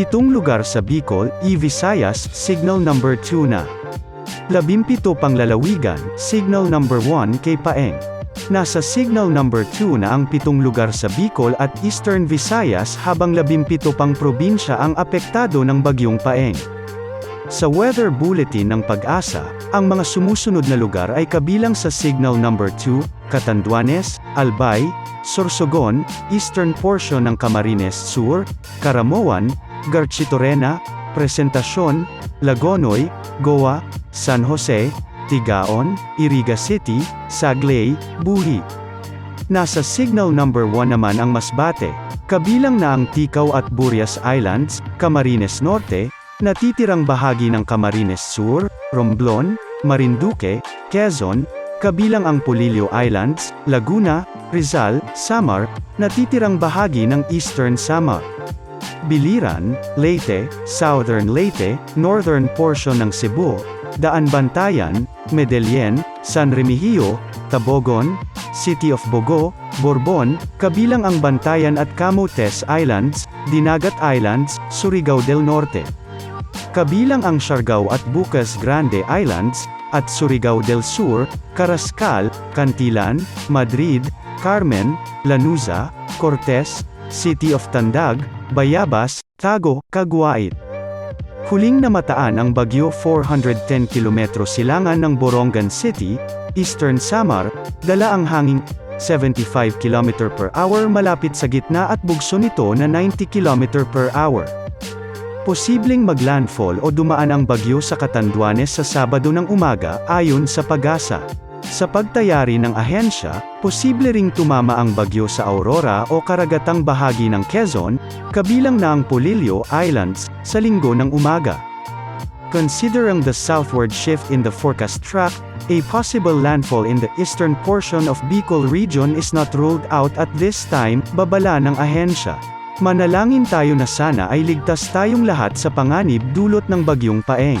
Pitong lugar sa Bicol, E-Visayas, signal number 2 na. Labimpito pang lalawigan, signal number 1 kay Paeng. Nasa signal number 2 na ang pitong lugar sa Bicol at Eastern Visayas habang labimpito pang probinsya ang apektado ng bagyong Paeng. Sa weather bulletin ng pag-asa, ang mga sumusunod na lugar ay kabilang sa signal number 2, Catanduanes, Albay, Sorsogon, eastern portion ng Camarines Sur, Caramoan, Garchitorena, Presentacion, Lagonoy, Goa, San Jose, Tigaon, Iriga City, Saglay, Buhi. Nasa signal number 1 naman ang Masbate, kabilang na ang Ticao at Burias Islands, Camarines Norte, natitirang bahagi ng Camarines Sur, Romblon, Marinduque, Quezon, kabilang ang Polillo Islands, Laguna, Rizal, Samar, natitirang bahagi ng Eastern Samar. Biliran, Leyte, Southern Leyte, Northern portion ng Cebu, Daan Bantayan, Medellin, San Remigio, Tabogon, City of Bogo, Borbon, kabilang ang Bantayan at Camotes Islands, Dinagat Islands, Surigao del Norte. Kabilang ang Siargao at Bucas Grande Islands, at Surigao del Sur, Carrascal, Cantilan, Madrid, Carmen, Lanuza, Cortes, City of Tandag, Bayabas, Tago, Caguait. Huling namataan ang bagyo 410 km silangan ng Borongan City, Eastern Samar, dala ang hangin 75 km per hour malapit sa gitna at bugso nito na 90 km per hour. Posibleng maglandfall o dumaan ang bagyo sa Catanduanes sa Sabado ng umaga, ayon sa pag-asa. Sa pagtayari ng ahensya, posible ring tumama ang bagyo sa Aurora o karagatang bahagi ng Quezon, kabilang na ang Polillo Islands, sa linggo ng umaga. Considering the southward shift in the forecast track, a possible landfall in the eastern portion of Bicol region is not ruled out at this time, babala ng ahensya. Manalangin tayo na sana ay ligtas tayong lahat sa panganib dulot ng bagyong paeng.